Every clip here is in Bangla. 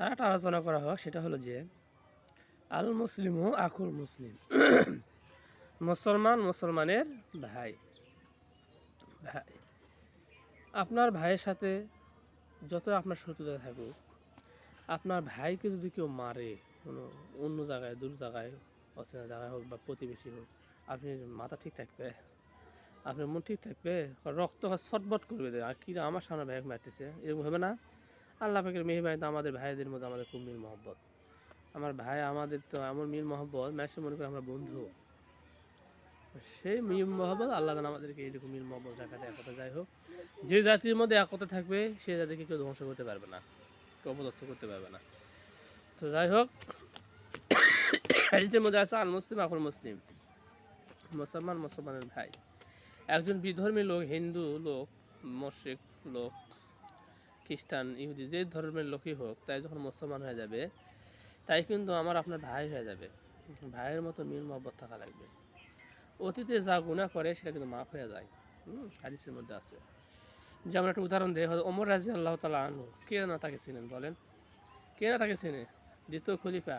আর একটা আলোচনা করা হোক, সেটা হলো যে আল মুসলিম ও আকুল মুসলিম। মুসলমান মুসলমানের ভাই। ভাই। আপনার ভাইয়ের সাথে যত আপনার শত্রুতা থাকুক, আপনার ভাইকে যদি কেউ মারে, কোনো অন্য জায়গায়, দূর জায়গায়, অচেনা জায়গায় হোক বা প্রতিবেশী হোক, আপনি মাথা ঠিক থাকবে? আপনার মন ঠিক থাকবে? রক্ত ছটবট করবে আর কি আমার সামনে ভাইকে মারতেছে? এরকম হবে না? আল্লাহ পাকের মেহরবানিতে আমাদের ভাইদের মধ্যে আমাদের খুব মিল মহব্বত। আমার ভাই আমাদের তো এমন মিল মহব্বত, ম্যাচে মনে করে আমরা বন্ধু। সেই মিল মহব্বত আল্লাহ যেন আমাদেরকে এইরকম মিল মহব্বত রাখাতে একতা যাই হোক। যে জাতির মধ্যে একতা থাকবে, সে জাতিকে কেউ ধ্বংস করতে পারবে না, কেউ অপদস্থ করতে পারবে না। তো যাই হোক, হাদিসের মধ্যে আছে আল মুসলিম আকুল মুসলিম মুসলমান মুসলমানের ভাই। একজন বিধর্মী লোক, হিন্দু লোক, মুশরিক লোক খ্রিস্টান, ইহুদি, যে ধর্মের লোকই হোক, তাই যখন মুসলমান হয়ে যাবে, তাই কিন্তু আমার আপনার ভাই হয়ে যাবে। ভাইয়ের মতো মিল মহব্বত থাকা লাগবে। অতীতে যা গুণা করে, সেটা কিন্তু মাফ হয়ে যায়। হাদিসের মধ্যে আছে। যেমন একটা উদাহরণ দেয় ওমর রাজি আল্লাহ তালা আনহু, কে না তাকে চিনেন বলেন? কে না তাকে চিনে? দ্বিতীয় খলিফা।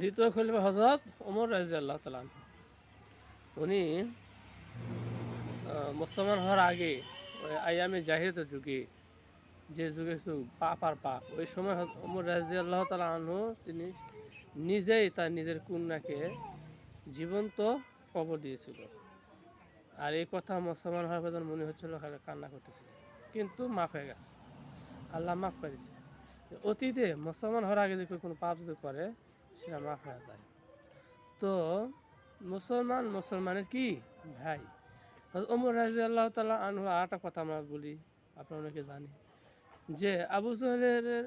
দ্বিতীয় খলিফা হজরত ওমর রাজি আল্লাহ তালা আনহু। উনি মুসলমান হওয়ার আগে আয়ামে জাহিরত যুগে, যে যুগে পাপ আর পাপ। ওই সময় ওমর রাজি আল্লাহ তালা আনহু, তিনি নিজেই তার নিজের কন্যাকে জীবন্ত কবর দিয়েছিল। আর এই কথা মুসলমান হওয়ার পর মনে হচ্ছিল কান্না করতেছিল। কিন্তু মাফ হয়ে গেছে। আল্লাহ মাফ করে দিয়েছে। অতীতে মুসলমান হওয়ার আগে যদি কোনো পাপ যদি করে, সেটা মাফ হয়ে যায়। তো মুসলমান মুসলমানের কি? ভাই ওমর রাজি আল্লাহ তালা আনহু আর একটা কথা আমরা বলি, আপনারা অনেকে জানি যে আবু জহেলের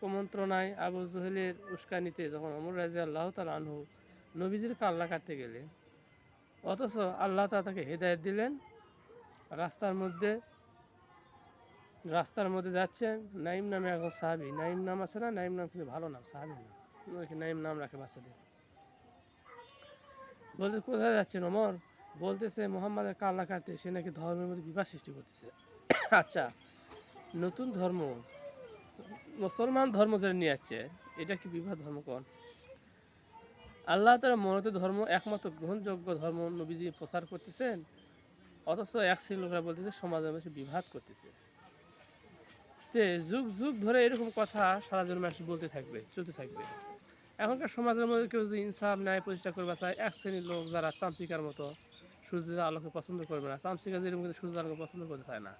কুমন্ত্রণায় আবু জহেলের উস্কানিতে যখন অমর রাজি আল্লাহ তালা আনহু নবীজির কাল্লা কাটতে গেলে অথচ আল্লাহ তাআলা তাকে হেদায়ত দিলেন। রাস্তার মধ্যে রাস্তার মধ্যে যাচ্ছেন নাইম নামে এখন সাহাবি। নাইম নাম আছে না? নাইম নাম কিন্তু ভালো নাম, সাহাবি ওইকে নাইম নাম রাখে বাচ্চাদের। বলতে কোথায় যাচ্ছেন ওমর? বলতেছে, মোহাম্মদের কাল্লা কাটতে সে নাকি ধর্মের মধ্যে বিবাদ সৃষ্টি করতেছে। আচ্ছা নতুন ধর্ম, মুসলমান ধর্ম যেটা নিয়ে যাচ্ছে এটা কি বিবাদ ধর্ম কোন? আল্লাহ তারা মনোনীত ধর্ম একমাত্র গ্রহণযোগ্য ধর্ম নবীজি প্রচার করতেছেন, অথচ এক শ্রেণির লোকরা বলতেছে, সমাজের মানুষ বিভাদ করতেছে। তে যুগ যুগ ধরে এরকম কথা সারা জন মানুষ বলতে থাকবে, চলতে থাকবে। এখনকার সমাজের মধ্যে কেউ যদি ইনসাফ, ন্যায় প্রতিষ্ঠা করবে চায়, এক শ্রেণির লোক যারা চামচিকার মতো সূর্যের আলোকে পছন্দ করবে না চামচিকা যেরকম কিন্তু সূর্যের আলোকে পছন্দ করতে চায় না।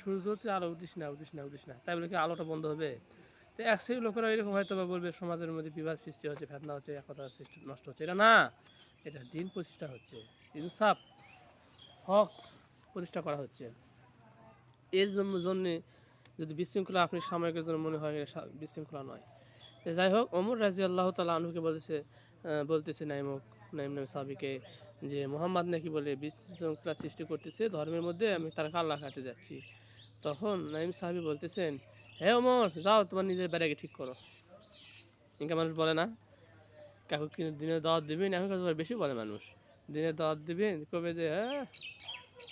সূর্য তুই আলো উঠিস না উঠিস না উঠিস না। তাই বলে কি আলোটা বন্ধ হবে? তো এক শ্রেণির লোকেরা এরকম হয়তো বা বলবে, সমাজের মধ্যে বিবাদ সৃষ্টি হচ্ছে, ফেতনা হচ্ছে, একতা সৃষ্টি নষ্ট হচ্ছে। এটা না, এটা দিন প্রতিষ্ঠা হচ্ছে, ইনসাফ, হক প্রতিষ্ঠা করা হচ্ছে। এর জন্য, জন্যে যদি বিশৃঙ্খলা আপনি সাময়িকের জন্য মনে হয় বিশৃঙ্খলা নয়। তো যাই হোক অমর রাজি আল্লাহ তালা আনহুকে বলতেছে বলতেছে নাইমক, নাইম নাম সাবিকে যে মোহাম্মদ নাকি বলে বিশৃঙ্খলা সৃষ্টি করতেছে, ধর্মের মধ্যে আমি তার কাল্লা খাতে যাচ্ছি। তখন নাইম সাহাবি বলতেছেন, হে ওমর, যাও, তোমার নিজের ব্যারাকে ঠিক করো। ইনকা মানুষ বলে না। কাকু কিন্তু দিনের দাওয়াত দিবেন এখন কাজ বেশি বলে মানুষ। দিনের দাওয়াত দিবেন কবে যে হ্যাঁ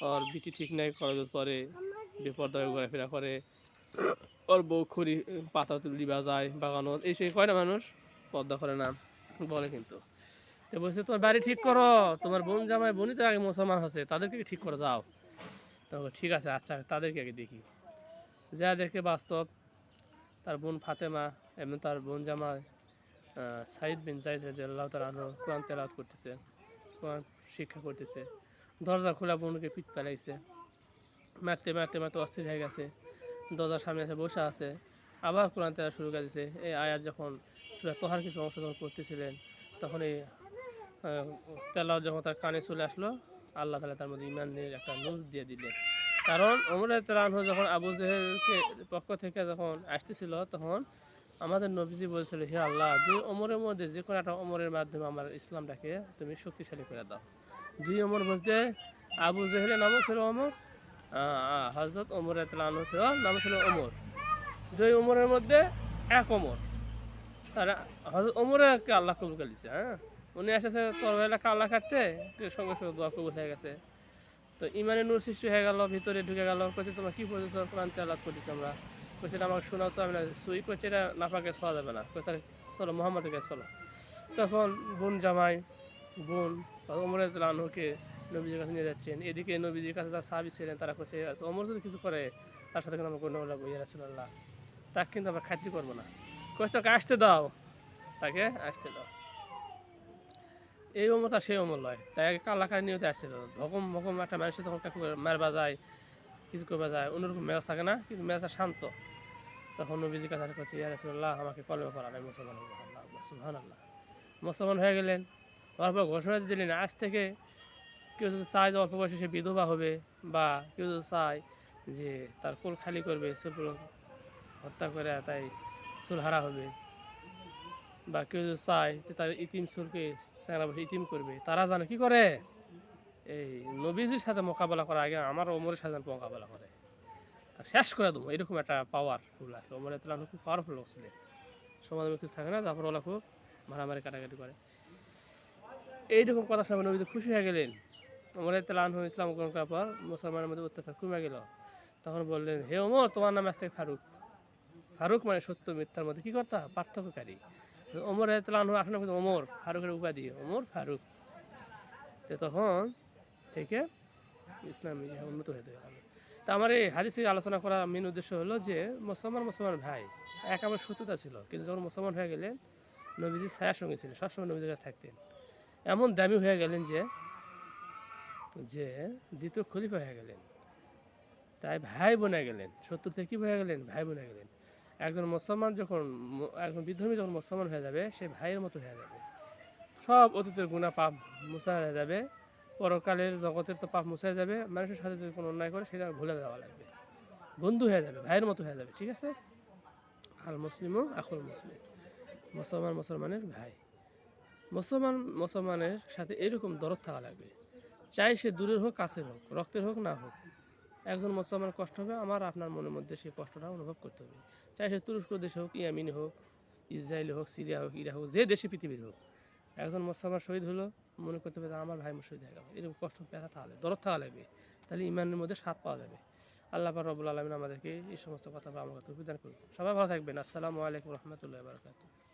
ওর বিটি ঠিক নাই করজ করে বেপর্দা ঘোরাফেরা করে, ওর বউ খড়ি পাতা তুলি বাজায় বাগানো এই সেই কয় না মানুষ পর্দা করে না, বলে কিন্তু। তো বলছে তোমার বাড়ি ঠিক করো, তোমার বোন জামাই বোনই তো আগে মুসলমান হচ্ছে, তাদেরকে ঠিক করে, যাও। তো ঠিক আছে আচ্ছা তাদেরকে আগে দেখি। যা দেখে বাস্তব, তার বোন ফাতেমা এবং তার বোন জামাই সাইদ বিন জাইদ রাজি তার আনহু কোরআন তেলাওয়াত করতেছে, কোরআন শিক্ষা করতেছে। দরজা খোলা, বোনকে পিঠ পেলাইছে। মারতে মারতে মারতে অস্থির হয়ে গেছে। দরজার সামনে এসে বসে আছে। আবার কোরআন তেলা শুরু করে দিছে। এই আয়াত যখন সুরা তোহার কিছু অংশ যখন করতেছিলেন, তখন এই তেলাও যখন তার কানে চলে আসলো, আল্লাহ তালা তার মধ্যে ইমান ইমানের একটা নূর দিয়ে দিলেন। কারণ অমর তালাহ যখন আবু জেহেলকে পক্ষ থেকে যখন আসতেছিল, তখন আমাদের নবীজি বলছিল, হে আল্লাহ, দুই অমরের মধ্যে যে কোনো একটা অমরের মাধ্যমে আমার ইসলামটাকে তুমি শক্তিশালী করে দাও। দুই অমর বলতে, আবু জেহেলের নামও ছিল অমর হজরত অমর তালাহ ছিল, নাম ছিল অমর দুই অমরের মধ্যে এক অমর তারা হজরত অমরকে আল্লাহ কবুল করে হ্যাঁ? উনি এসেছে তরবেলা কাল্লা কাটতে সঙ্গে সঙ্গে দোয়া কবুল হয়ে গেছে। তো ইমানে নূর সৃষ্টি হয়ে গেল, ভিতরে ঢুকে গেল, কইছে, তোমরা কি পড়েছ? কোরআন তেলাত করতেছি আমরা। কইছে আমাকে শোনাও তো আমি না সুই করছে, এটা নাপাকে ছোঁয়া যাবে না। তাহলে চলো মোহাম্মদের কাছে চলো। তখন বোন জামাই, বোন অমর রানুকে নবীজির কাছে নিয়ে যাচ্ছেন। এদিকে নবীজির কাছে যারা সাহাবি ছিলেন, তারা করছে অমর যদি কিছু করে, তার সাথে কিন্তু আমরা গণ্য লাগবো। ইয়া তাকে কিন্তু আমরা খাতির করব না। কই তোকে আসতে দাও। তাকে আসতে দাও। এই আর সেই লয়। তাই কালাকার নিয়তে আসছিল। ভকম ভকম একটা মানুষের তখন কাকু মারবা যায় কিছু করবা যায় অন্যরকম মেজাজ থাকে না, কিন্তু মেজাজটা শান্ত। তখন নবীজির কাছে করছে ইয়া রাসুল্লাহ আমাকে কলমে করা নাই, মুসলমান হব আল্লাহ মুসলমান হয়ে গেলেন। হওয়ার পর ঘোষণা দিলেন, আজ থেকে কেউ যদি চায় যে অল্প বয়সে সে বিধবা হবে বা কেউ যদি চায় যে তার কোল খালি করবে চুল হত্যা করে তাই চুল হারা হবে। বা কেউ যদি চায় যে তার ইতিম চেংরা বসে ইতিম করবে, তারা জানে কি করে? এই নবীজির সাথে মোকাবেলা করার আগে আমার ওমরের সাথে মোকাবেলা করে। তা শেষ করে দেবো, এরকম একটা পাওয়ারফুল আছে। ওমর এতলান খুব পাওয়ারফুল লোক ছিলেন। সমাজে কিছু থাকে না, তারপর ওরা খুব মারামারি কাটাকাটি করে। এইরকম কথা শুনে নবীজি খুশি হয়ে গেলেন। ওমর এতলান ইসলাম গ্রহণ করার পর মুসলমানের মধ্যে অত্যাচার কমে গেল। তখন বললেন, হে ওমর, তোমার নাম আসতে ফারুক। ফারুক মানে সত্য মিথ্যার মধ্যে কি করতে? হয়? পার্থক্যকারী। ওমর এতলান আসলে কিন্তু ওমর, ফারুকের উপাধি, ওমর ফারুক। তো তখন থেকে ইসলাম উন্নত হতে গেল। তা আমার এই হাদিসে আলোচনা করার মেন উদ্দেশ্য হলো যে, মুসলমান মুসলমান ভাই, এক আমার শত্রুতা ছিল, কিন্তু যখন মুসলমান হয়ে গেলেন নবীজির ছায়ার সঙ্গে ছিলেন, সবসময় নবীজির কাছে থাকতেন। এমন দামি হয়ে গেলেন যে যে দ্বিতীয় খলিফা হয়ে গেলেন। তাই ভাই বোনে গেলেন, শত্রু থেকে কী হয়ে গেলেন? ভাই বোনে গেলেন। একজন মুসলমান যখন একজন বিধর্মী যখন মুসলমান হয়ে যাবে, সে ভাইয়ের মতো হয়ে যাবে। সব অতীতের গুণা পাপ মুছা হয়ে যাবে। পরকালের জগতের তো পাপ মুছা যাবে। মানুষের সাথে যদি কোনো অন্যায় করে, সেটা ভুলে দেওয়া লাগবে। বন্ধু হয়ে যাবে, ভাইয়ের মতো হয়ে যাবে, ঠিক আছে? আর মুসলিমও আখল মুসলিম, মুসলমান মুসলমানের ভাই। মুসলমান মুসলমানের সাথে এরকম দরদ থাকা লাগবে। চাই সে দূরের হোক, কাছের হোক, রক্তের হোক, না হোক। একজন মুসলমান কষ্ট হবে, আমার আপনার মনের মধ্যে সেই কষ্টটা অনুভব করতে হবে। চাই সে তুরস্ক দেশে হোক, ইয়ামিন হোক, ইসরায়েল হোক সিরিয়া হোক ইরা হোক, যে দেশে পৃথিবীর হোক। একজন মুসলমান শহীদ হলো, মনে করতে হবে আমার ভাই শহীদ হয়ে গেল। এরকম কষ্ট ব্যথা থাকা লাগবে, দরদ থাকা লাগবে। তাহলে ইমানের মধ্যে স্বাদ পাওয়া যাবে। আল্লাহ পাক রব্বুল আলমিন আমাদেরকে এই সমস্ত কথা বা আমাকে তৌফিক দান করুন সবাই ভালো থাকবেন। আসসালামু আলাইকুম রহমতুল্লাহ বারকাতুহ।